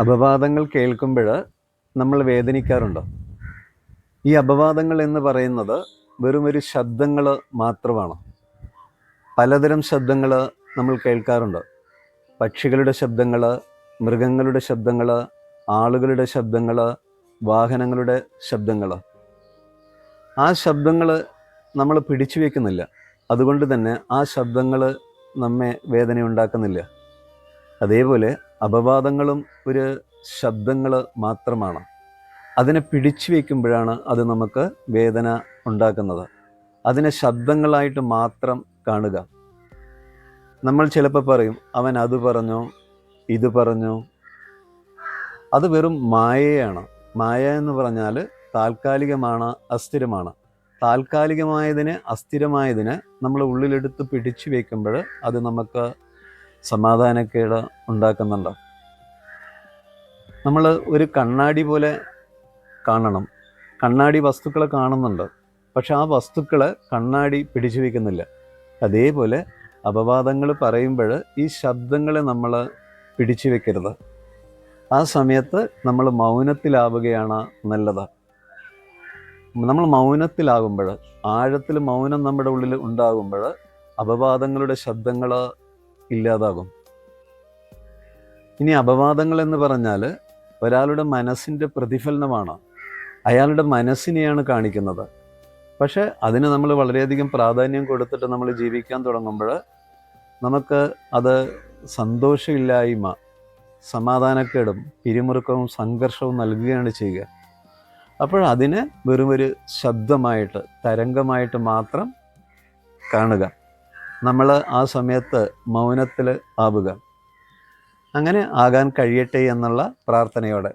അപവാദങ്ങൾ കേൾക്കുമ്പോൾ നമ്മൾ വേദനിക്കാറുണ്ടോ? ഈ അപവാദങ്ങൾ എന്ന് പറയുന്നത് വെറും ഒരു ശബ്ദങ്ങൾ മാത്രമാണ്? പലതരം ശബ്ദങ്ങൾ നമ്മൾ കേൾക്കാറുണ്ട്. പക്ഷികളുടെ ശബ്ദങ്ങൾ മൃഗങ്ങളുടെ ശബ്ദങ്ങൾ ആളുകളുടെ ശബ്ദങ്ങൾ വാഹനങ്ങളുടെ ശബ്ദങ്ങൾ. ആ ശബ്ദങ്ങൾ നമ്മൾ പിടിച്ചു വയ്ക്കുന്നില്ല അതുകൊണ്ട് തന്നെ ആ ശബ്ദങ്ങൾ നമ്മെ വേദന ഉണ്ടാക്കുന്നില്ല അതേപോലെ അപവാദങ്ങളും ഒരു ശബ്ദങ്ങൾ മാത്രമാണ്. അതിനെ പിടിച്ചു വയ്ക്കുമ്പോഴാണ് അത് നമുക്ക് വേദന ഉണ്ടാക്കുന്നത്. അതിനെ ശബ്ദങ്ങളായിട്ട് മാത്രം കാണുക. നമ്മൾ ചിലപ്പോൾ പറയും അവൻ അത് പറഞ്ഞു ഇത് പറഞ്ഞു. അത് വെറും മായയാണ്. മായ എന്ന് പറഞ്ഞാൽ താൽക്കാലികമാണ് അസ്ഥിരമാണ്. താൽക്കാലികമായതിനെ അസ്ഥിരമായതിനെ നമ്മൾ ഉള്ളിലെടുത്ത് പിടിച്ചു വയ്ക്കുമ്പോൾ അത് നമുക്ക് സമാധാനക്കേട് ഉണ്ടാക്കുന്നുണ്ട്? നമ്മൾ ഒരു കണ്ണാടി പോലെ കാണണം. കണ്ണാടി വസ്തുക്കളെ കാണുന്നുണ്ട്. പക്ഷെ ആ വസ്തുക്കളെ കണ്ണാടി പിടിച്ചു വയ്ക്കുന്നില്ല അതേപോലെ അപവാദങ്ങൾ പറയുമ്പോൾ ഈ ശബ്ദങ്ങളെ നമ്മൾ പിടിച്ചു വെക്കരുത്. ആ സമയത്ത് നമ്മൾ മൗനത്തിലാവുകയാണ് നല്ലത്. നമ്മൾ മൗനത്തിലാകുമ്പോൾ ആഴത്തിൽ മൗനം നമ്മുടെ ഉള്ളിൽ ഉണ്ടാകുമ്പോൾ അപവാദങ്ങളുടെ ശബ്ദങ്ങൾ ഇല്ലാതാകും. ഇനി അപവാദങ്ങൾ എന്ന് പറഞ്ഞാൽ ഒരാളുടെ മനസ്സിന്റെ പ്രതിഫലനമാണ്. അയാളുടെ മനസ്സിനെയാണ് കാണിക്കുന്നത്. പക്ഷേ അതിന് നമ്മൾ വളരെയധികം പ്രാധാന്യം കൊടുത്തിട്ട് നമ്മൾ ജീവിക്കാൻ തുടങ്ങുമ്പോൾ നമുക്ക് അത് സന്തോഷമില്ലായ്മ സമാധാനക്കേടും പിരിമുറുക്കവും സംഘർഷവും നൽകുകയാണ് ചെയ്യുക. അപ്പോൾ അതിനെ വെറും ഒരു ശബ്ദമായിട്ട് തരംഗമായിട്ട് മാത്രം കാണുക. നമ്മൾ ആ സമയത്ത് മൗനത്തിൽ ആവുക. അങ്ങനെ ആകാൻ കഴിയട്ടെ എന്നുള്ള പ്രാർത്ഥനയോടെ